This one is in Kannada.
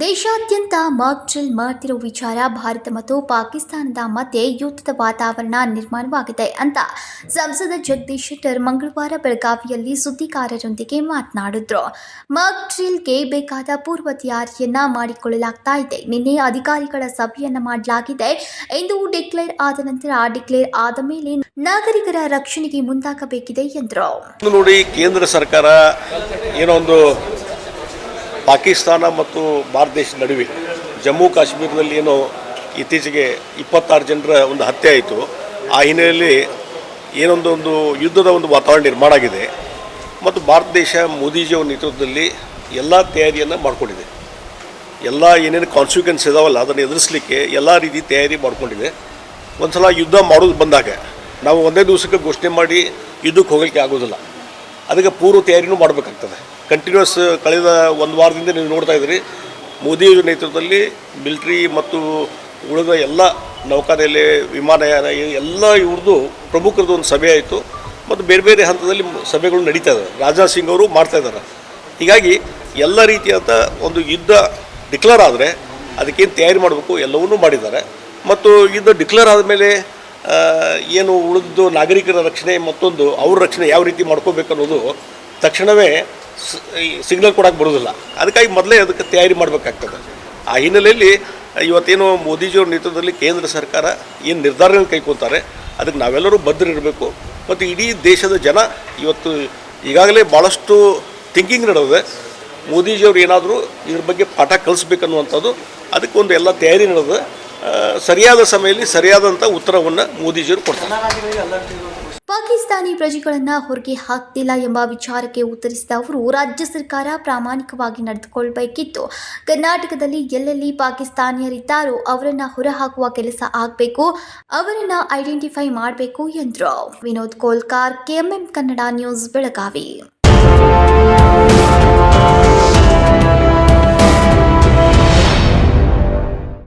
ದೇಶಾದ್ಯಂತ ಮಾಕ್ ಡ್ರಿಲ್ ಮಾಡ್ತಿರೋ ವಿಚಾರ ಭಾರತ ಮತ್ತು ಪಾಕಿಸ್ತಾನದ ಮಧ್ಯೆ ಯುದ್ಧದ ವಾತಾವರಣ ನಿರ್ಮಾಣವಾಗಿದೆ ಅಂತ ಸಂಸದ ಜಗದೀಶ್ ಶೆಟ್ಟರ್ ಮಂಗಳವಾರ ಬೆಳಗಾವಿಯಲ್ಲಿ ಸುದ್ದಿಗಾರರೊಂದಿಗೆ ಮಾತನಾಡಿದ್ರು. ಮಾಕ್ ಡ್ರಿಲ್ಗೆ ಬೇಕಾದ ಪೂರ್ವ ತಯಾರಿಯನ್ನ ಮಾಡಿಕೊಳ್ಳಲಾಗ್ತಾ ಇದೆ. ನಿನ್ನೆ ಅಧಿಕಾರಿಗಳ ಸಭೆಯನ್ನು ಮಾಡಲಾಗಿದೆ. ಎಂದು ಡಿಕ್ಲೇರ್ ಆದ ನಂತರ ಡಿಕ್ಲೇರ್ ಆದ ಮೇಲೆ ನಾಗರಿಕರ ರಕ್ಷಣೆಗೆ ಮುಂದಾಗಬೇಕಿದೆ ಎಂದರು. ನೋಡಿ ಕೇಂದ್ರ ಸರ್ಕಾರ ಏನೋ ಒಂದು ಪಾಕಿಸ್ತಾನ ಮತ್ತು ಭಾರತ ದೇಶದ ನಡುವೆ ಜಮ್ಮು ಕಾಶ್ಮೀರದಲ್ಲಿ ಏನೋ ಇತ್ತೀಚೆಗೆ ಇಪ್ಪತ್ತಾರು ಜನರ ಒಂದು ಹತ್ಯೆ ಆಯಿತು. ಆ ಹಿನ್ನೆಲೆಯಲ್ಲಿ ಏನೊಂದು ಒಂದು ಯುದ್ಧದ ಒಂದು ವಾತಾವರಣ ನಿರ್ಮಾಣ ಆಗಿದೆ. ಮತ್ತು ಭಾರತ ದೇಶ ಮೋದಿಜಿಯವರ ನೇತೃತ್ವದಲ್ಲಿ ಎಲ್ಲ ತಯಾರಿಯನ್ನು ಮಾಡಿಕೊಂಡಿದೆ. ಎಲ್ಲ ಏನೇನು ಕಾನ್ಸಿಕ್ವೆನ್ಸ್ ಇದಾವಲ್ಲ ಅದನ್ನು ಎದುರಿಸಲಿಕ್ಕೆ ಎಲ್ಲ ರೀತಿ ತಯಾರಿ ಮಾಡ್ಕೊಂಡಿದೆ. ಒಂದು ಸಲ ಯುದ್ಧ ಮಾಡೋದು ಬಂದಾಗ ನಾವು ಒಂದೇ ದಿವಸಕ್ಕೆ ಘೋಷಣೆ ಮಾಡಿ ಯುದ್ಧಕ್ಕೆ ಹೋಗಲಿಕ್ಕೆ ಆಗೋದಿಲ್ಲ. ಅದಕ್ಕೆ ಪೂರ್ವ ತಯಾರಿನೂ ಮಾಡಬೇಕಾಗ್ತದೆ. ಕಂಟಿನ್ಯೂಸ್ ಕಳೆದ ಒಂದು ವಾರದಿಂದ ನೀವು ನೋಡ್ತಾ ಇದ್ದೀರಿ. ಮೋದಿ ನೇತೃತ್ವದಲ್ಲಿ ಮಿಲಿಟ್ರಿ ಮತ್ತು ಉಳಿದ ಎಲ್ಲ ನೌಕಾನೆಲೆ, ವಿಮಾನಯಾನ, ಎಲ್ಲ ಇವ್ರದ್ದು ಪ್ರಮುಖರದ್ದು ಒಂದು ಸಭೆ ಆಯಿತು. ಮತ್ತು ಬೇರೆ ಬೇರೆ ಹಂತದಲ್ಲಿ ಸಭೆಗಳು ನಡೀತಾ ಇದ್ದಾರೆ ರಾಜನಾಥ್ ಸಿಂಗ್ ಅವರು ಮಾಡ್ತಾ ಇದ್ದಾರೆ. ಹೀಗಾಗಿ ಎಲ್ಲ ರೀತಿಯಾದ ಒಂದು ಯುದ್ಧ ಡಿಕ್ಲೇರ್ ಆದರೆ ಅದಕ್ಕೇನು ತಯಾರಿ ಮಾಡಬೇಕು ಎಲ್ಲವನ್ನೂ ಮಾಡಿದ್ದಾರೆ. ಮತ್ತು ಯುದ್ಧ ಡಿಕ್ಲೇರ್ ಆದಮೇಲೆ ಏನು ಉಳಿದು ನಾಗರಿಕರ ರಕ್ಷಣೆ ಮತ್ತೊಂದು ಅವ್ರ ರಕ್ಷಣೆ ಯಾವ ರೀತಿ ಮಾಡ್ಕೋಬೇಕು ಅನ್ನೋದು ತಕ್ಷಣವೇ ಸಿಗ್ನಲ್ ಕೊಡೋಕೆ ಬರೋದಿಲ್ಲ ಅದಕ್ಕಾಗಿ ಮೊದಲೇ ಅದಕ್ಕೆ ತಯಾರಿ ಮಾಡಬೇಕಾಗ್ತದೆ. ಆ ಹಿನ್ನೆಲೆಯಲ್ಲಿ ಇವತ್ತೇನು ಮೋದಿಜಿಯವ್ರ ನೇತೃತ್ವದಲ್ಲಿ ಕೇಂದ್ರ ಸರ್ಕಾರ ಏನು ನಿರ್ಧಾರಗಳನ್ನು ಕೈಗೊಳ್ತಾರೆ ಅದಕ್ಕೆ ನಾವೆಲ್ಲರೂ ಬದ್ಧರಿರಬೇಕು. ಮತ್ತು ಇಡೀ ದೇಶದ ಜನ ಇವತ್ತು ಈಗಾಗಲೇ ಭಾಳಷ್ಟು ಥಿಂಕಿಂಗ್ ನಡೆದಿದೆ. ಮೋದಿಜಿಯವ್ರು ಏನಾದರೂ ಇದ್ರ ಬಗ್ಗೆ ಪಾಠ ಕಲಿಸ್ಬೇಕನ್ನುವಂಥದ್ದು ಅದಕ್ಕೊಂದು ಎಲ್ಲ ತಯಾರಿ ನಡೆದಿದೆ. ಸರಿಯಾದ ಸಮಯದಲ್ಲಿ ಸರಿಯಾದಂಥ ಉತ್ತರವನ್ನು ಮೋದಿಜಿಯವರು ಕೊಡ್ತಾರೆ. ಪಾಕಿಸ್ತಾನಿ ಪ್ರಜೆಗಳನ್ನು ಹೊರಗೆ ಹಾಕ್ತಿಲ್ಲ ಎಂಬ ವಿಚಾರಕ್ಕೆ ಉತ್ತರಿಸಿದ ಅವರು, ರಾಜ್ಯ ಸರ್ಕಾರ ಪ್ರಾಮಾಣಿಕವಾಗಿ ನಡೆದುಕೊಳ್ಬೇಕಿತ್ತು. ಕರ್ನಾಟಕದಲ್ಲಿ ಎಲ್ಲೆಲ್ಲಿ ಪಾಕಿಸ್ತಾನಿಯರಿದ್ದಾರೋ ಅವರನ್ನು ಹೊರಹಾಕುವ ಕೆಲಸ ಆಗಬೇಕು, ಅವರನ್ನು ಐಡೆಂಟಿಫೈ ಮಾಡಬೇಕು ಎಂದರು. Vinod Kolkar, KMM Kannada news, Belagavi.